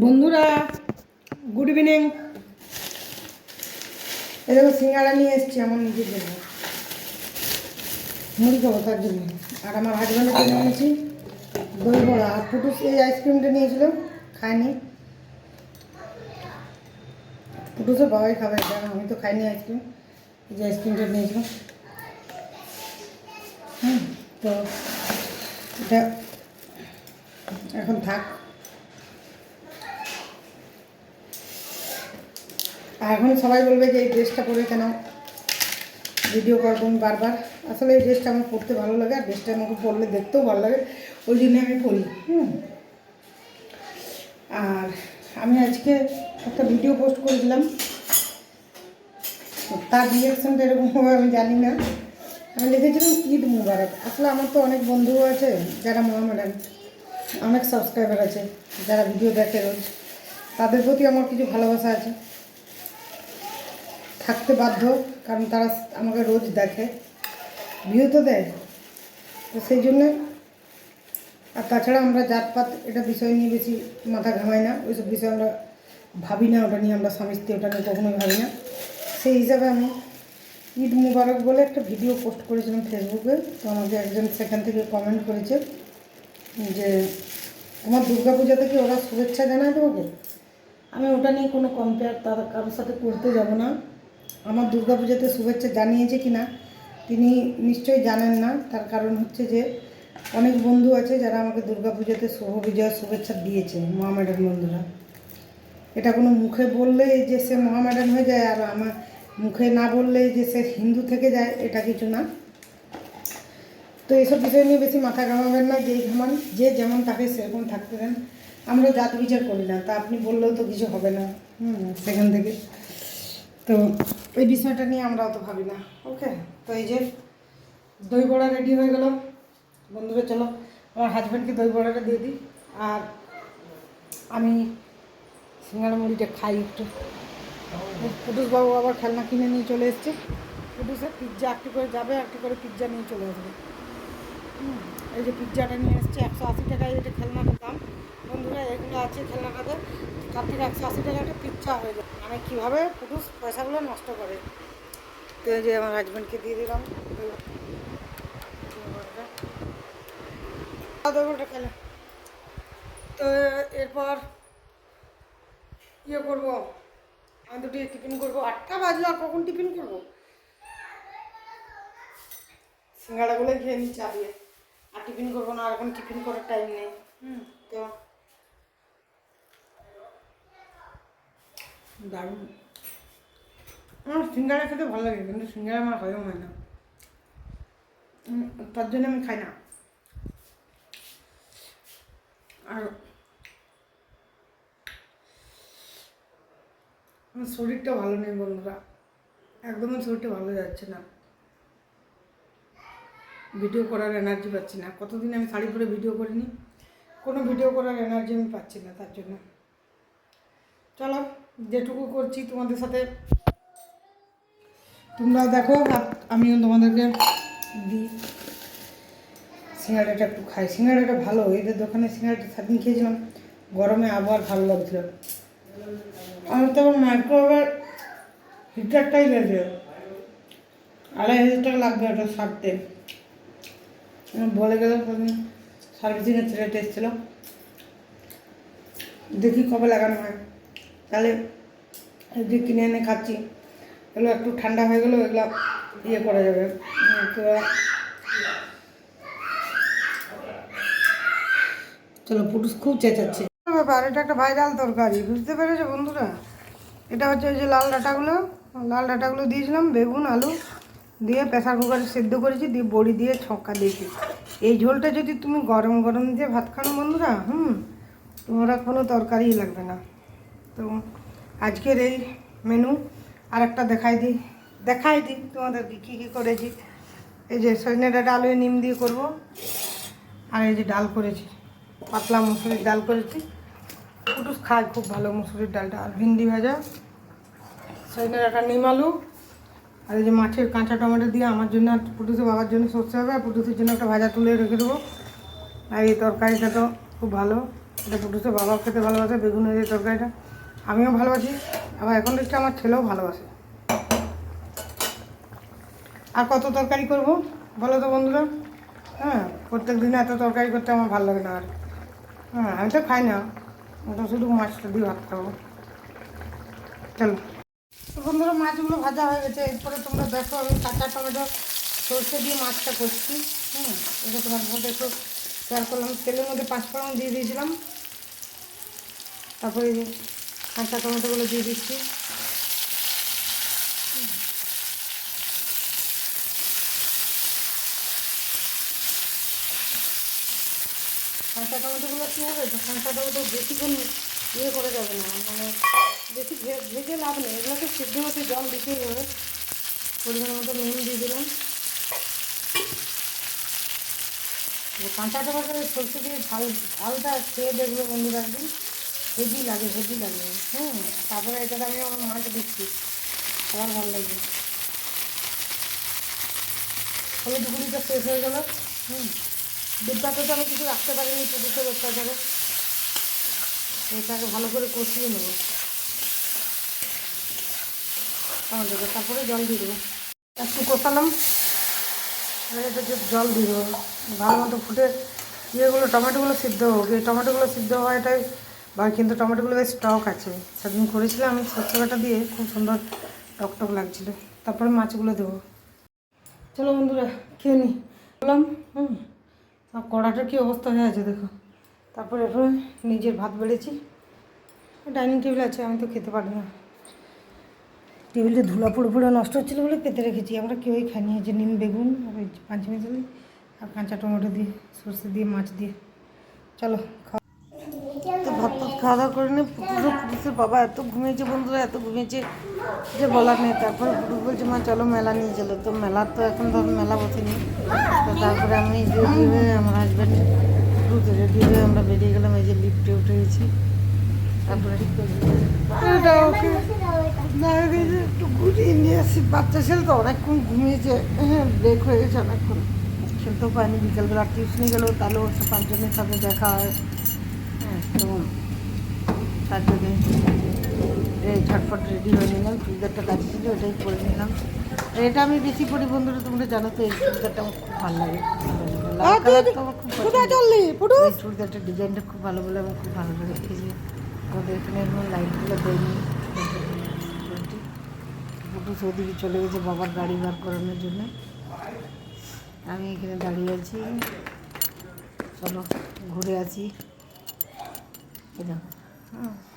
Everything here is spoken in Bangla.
বন্ধুরা গুড ইভিনিং এরকম সিঙ্গাড়া নিয়ে এসেছি, আমার নিজের জন্য। মুড়ি খাব তার জন্য। আর আমার হাজব্যান্ডের জন্য এনেছি দই বড়া। আর ফুটুস এই আইসক্রিমটা নিয়েছিল, খায়নি। ফুটুসের বাবাই খাবে এটা আমি তো খাইনি আইসক্রিম এই যে আইসক্রিমটা নিয়েছিলাম হুম, তো এটা এখন থাক। এখন সবাই বলবে যে এই ড্রেসটা পরে কেন ভিডিও করব বারবার। আসলে এই ড্রেসটা আমার পরতে ভালো লাগে, আর ড্রেসটা আমাকে পরলে দেখতেও ভালো লাগে। ওই জন্য আমি পরি, হুম। আর আমি আজকে একটা ভিডিও পোস্ট করেছিলাম। তার রিয়াকশানটা এরকম হবে আমি জানি না। আমি লিখেছিলাম, ঈদ মুবারক। আসলে আমার তো অনেক বন্ধু আছে যারা মোহামেডান অনেক সাবস্ক্রাইবার আছে, যারা ভিডিও দেখে রোজ। তাদের প্রতি আমার কিছু ভালোবাসা আছে। থাকতে বাধ্য, কারণ তারা আমাকে রোজ দেখে। ভিউ তো দেয়। তো সেই জন্যে, আর তাছাড়া আমরা জাতপাত, এটা বিষয় নিয়ে বেশি মাথা ঘামাই না। ওইসব বিষয় আমরা ভাবি না, ওটা নিয়ে আমরা স্বামী স্ত্রী, ওটা নিয়ে কখনোই ভাবি না। সেই হিসাবে আমি ঈদ মুবারক বলে একটা ভিডিও পোস্ট করেছিলাম ফেসবুকে। তো আমাকে একজন সেখান থেকে কমেন্ট করেছে যে, তোমার দুর্গা পূজাতে কি ওরা শুভেচ্ছা জানায় তোমাকে? আমি ওটা নিয়ে কোনো কম্পেয়ার তার কারোর সাথে করতে যাব না। আমার দুর্গা পূজাতে শুভেচ্ছা জানিয়েছে কি না তিনি নিশ্চয়ই জানেন না। তার কারণ হচ্ছে যে, অনেক বন্ধু আছে যারা আমাকে দুর্গা পূজাতে শুভ বিজয়ের শুভেচ্ছা দিয়েছে, মহামেডান বন্ধুরা। এটা কোনো মুখে বললেই যে সে মহামেডান হয়ে যায় আর আমার মুখে না বললেই যে সে হিন্দু থেকে যায়, এটা কিছু না। তো এইসব বিষয় নিয়ে বেশি মাথা ঘামাবেন না, যেই ঘামান, যে যেমন তাকে সেরকম থাকতে দেন। আমরা জাত বিচার করি না, তা আপনি বললেও তো কিছু হবে না। হুম, সেখান থেকে। তো এই বিষয়টা নিয়ে আমরা অত ভাবি না ওকে তো এই যে দই বড়া রেডি হয়ে গেল। বন্ধুরা, চলো, আমার হাজব্যান্ডকে দই বড়াটা দিয়ে দিই। আর আমি সিঙ্গাড়া মুড়িটা খাই একটু। পুটুস বাবু আবার খেলনা কিনে নিয়ে চলে এসছে। পুটুসের পিৎজা একটু করে যাবে একটু করে পিৎজা নিয়ে চলে আসবে। এই যে পিৎজাটা নিয়ে এসছে, একশো আশি টাকায় এটা খেলনাটার দাম। বন্ধুরা এগুলো আছে খেলনাটাতে। তার থেকে একশো আশি টাকা একটা পিৎজা হয়ে যায় মানে কীভাবে পুরুষ পয়সাগুলো নষ্ট করে। তো যে আমার হাজব্যান্ডকে দিয়ে দিলাম। ওটা খেলে। তো এরপর ইয়ে করব। আমি দুটি টিফিন করব। আটটা বাজলো আর কখন টিফিন করব? সিঙ্গাড়াগুলোই খেয়ে নিই চা আর টিফিন করব না আর এখন টিফিন করার টাইম নেই। হুম। তো দারুণ। আমার সিঙ্গাড়া খেতে ভালো লাগে, কিন্তু সিঙ্গাড়া আমার হয়ও হয় না। তার জন্য আমি খাই না। আর আমার শরীরটা ভালো নেই বন্ধুরা। একদমই শরীরটা ভালো যাচ্ছে না। ভিডিও করার এনার্জি পাচ্ছি না। কতদিন আমি শাড়ি পরে ভিডিও করিনি? কোনো ভিডিও করার এনার্জি আমি পাচ্ছি না তার জন্য। চলো। যেটুকু করছি তোমাদের সাথে। তোমরা দেখো আমিও তোমাদেরকে দিই। সিঙ্গাড়াটা একটু খাই। সিঙ্গাড়াটা ভালো, এদের দোকানে সিঙ্গাড়াটা সেদিন খেয়েছিলাম। গরমে আবহাওয়ার ভালো লাগছিল আমার তো আবার মাইক্রোওয়েভের হিটারটাই গেছে আড়াই হাজার টাকা লাগবে ওটা সারতে। আমি বলে গেল সার্ভিসিংয়ের ছেলেটা এসেছিল। দেখি কবে লাগানো হয়। তাহলে যে কিনে এনে খাচ্ছি। এগুলো একটু ঠান্ডা হয়ে গেলেও এগুলো ইয়ে করা যাবে। চলো পুটুস খুব চেঁচাচ্ছে। ব্যাপার, এটা একটা ভাইরাল তরকারি, বুঝতে পেরেছ বন্ধুরা? এটা হচ্ছে ওই যে লাল ডাঁটাগুলো। লাল ডাঁটাগুলো দিয়েছিলাম, বেগুন, আলু দিয়ে প্রেসার কুকারে সেদ্ধ করেছি, দিয়ে বড়ি দিয়ে ছক্কা দিয়েছি। এই ঝোলটা যদি তুমি গরম গরম দিয়ে ভাত খানো বন্ধুরা, হুম, তোমরা কোনো তরকারিই লাগবে না। তো আজকের এই মেনু আর একটা দেখাই দিই। দেখাই দিই তোমাদেরকে কী কী করেছি। এই যে সজনে ডাটা আলু নিম দিয়ে করব। আর এই যে ডাল করেছি, পাতলা মুসুরির ডাল করেছি। পুটুস খায় খুব ভালো মুসুরির ডালটা। আর ভিন্ডি ভাজা সজনে ডাটা নিম আলু, আর এই যে মাছের কাঁচা টমেটো দিয়ে আমার জন্য আর পুটুসে বাবার জন্য সরষে হবে। আর পুটুসের জন্য একটা ভাজা তুলে রেখে দেবো। আর এই তরকারিটা তো খুব ভালো। এটা পুটুসে বাবা খেতে ভালোবাসে বেগুনের এই তরকারিটা। আমিও ভালোবাসি, আবার এখন দেখছি আমার ছেলেও ভালোবাসে। আর কত তরকারি করব বলো তো বন্ধুরা? হ্যাঁ প্রত্যেক দিন এত তরকারি করতে আমার ভালো লাগে না আর। হ্যাঁ আমি তো খাই না ওটা শুধু মাছটা দিয়ে ভাত খাব। চলো। বন্ধুরা, মাছগুলো ভাজা হয়ে গেছে, এরপরে তোমরা দেখো আমি কাঁচা টমেটো সর্ষে দিয়ে মাছটা করছি। হুম, এটা তোমার মধ্যে একটু শেয়ার করলাম। তেলের মধ্যে পাঁচ পাঁচফোড়ন দিয়ে দিয়েছিলাম। তারপরে কাঁচা টমেটোগুলো দিয়ে দিচ্ছি। কাঁচা টমেটোগুলো কী হবে? তো কাঁচা টমেটো বেশিক্ষণ ইয়ে করে যাবে না। মানে বেশি ভেজে লাভ নেই। এগুলোকে সিদ্ধ হতে জল দিতেই হবে। পরিমাণ মতো নুন দিয়ে দিলাম। কাঁচা টমেটো সরষে দিয়ে ঝাল ঝালটা খেয়ে দেখবে বন্ধুরা একদিন। হেভি লাগে হেভি লাগে। হুম, তারপরে এটাতে আমি আমার মাছ দিচ্ছি। আবার ভালো লাগবে। হলুদ গুঁড়িটা শেষ হয়ে গেল। হুম দুধটাতে তো আমি কিছু রাখতে পারিনি পুরুষের অত্যাচারে এটাকে ভালো করে কষিয়ে নেব। আমাদের তারপরে জল দিয়ে দেবো। একটু কষালাম। এটাকে জল দিয়ে দেবো। ভালো মতো ফুটে, ইয়েগুলো, টমেটোগুলো সিদ্ধ হোক। এই টমেটোগুলো সিদ্ধ হওয়াটাই বা কিন্তু টমেটোগুলো বেশ টক আছে। সেদিন করেছিলাম আমি বাটা দিয়ে, খুব সুন্দর টক টক লাগছিল। তারপরে মাছগুলো দেবো। চলো বন্ধুরা, খেয়ে নি। বললাম, হুম আর কড়াটার কী অবস্থা হয়ে আছে দেখো। তারপরে এরপরে নিজের ভাত বেড়েছি। ডাইনিং টেবিল আছে, আমি তো খেতে পারি না। টেবিলটা ধুলা পড়ে পড়ে নষ্ট হচ্ছিল বলে পেতে রেখেছি। আমরা কেউই খাইনি। যে নিম, বেগুন, আর মিশালি আর কাঁচা টমেটো দিয়ে, সর্ষে দিয়ে, মাছ দিয়ে। চলো, খাওয়া খাওয়া দাওয়া করে নিয়ে পুরো পুরুষের বাবা এত ঘুমিয়েছে বন্ধুরা, এত ঘুমিয়েছে যে বলার নেই। তারপরে পুরুষ বলছে, মা, চলো মেলা নিয়ে চলো। তো মেলা তো এখন ধর মেলা বসেনি তো তারপরে আমি রেডি হয়ে আমার হাজব্যান্ড রেডি হয়ে আমরা বেরিয়ে গেলাম। এই যে লিফটে উঠে গেছি। তারপরে একটু ঘুরিয়ে নিয়ে আসি। বাচ্চা ছেলে তো অনেকক্ষণ ঘুমিয়েছে। হ্যাঁ ব্রেক হয়ে গেছে অনেকক্ষণ। খেলতেও পারিনি। বিকেলবেলা টিউশনি গেলেও তাহলে ওর পাঁচজনের সাথে দেখা হয়। হ্যাঁ তো তার জন্যে এই ঝটপট রেডি হয়ে নিলাম চুড়িদারটা কাছে ছিল ওটাই পরে নিলাম। এটা আমি বেশি পরি বন্ধুরা তোমরা জানো তো এই চুড়িদারটা আমার খুব ভালো লাগে লাল কালারটা আমার খুব পছন্দ। এই চুড়িদারটার ডিজাইনটা খুব ভালো বলে আমার খুব ভালো লাগে। এই যে আমাদের এখানে এরকম লাইটগুলো দেয়নি বুটু সৌদিকে চলে গেছে বাবার গাড়ি বার করানোর জন্য। আমি এখানে দাঁড়িয়ে আছি। চলো ঘুরে আছি এই দেখো হ্যাঁ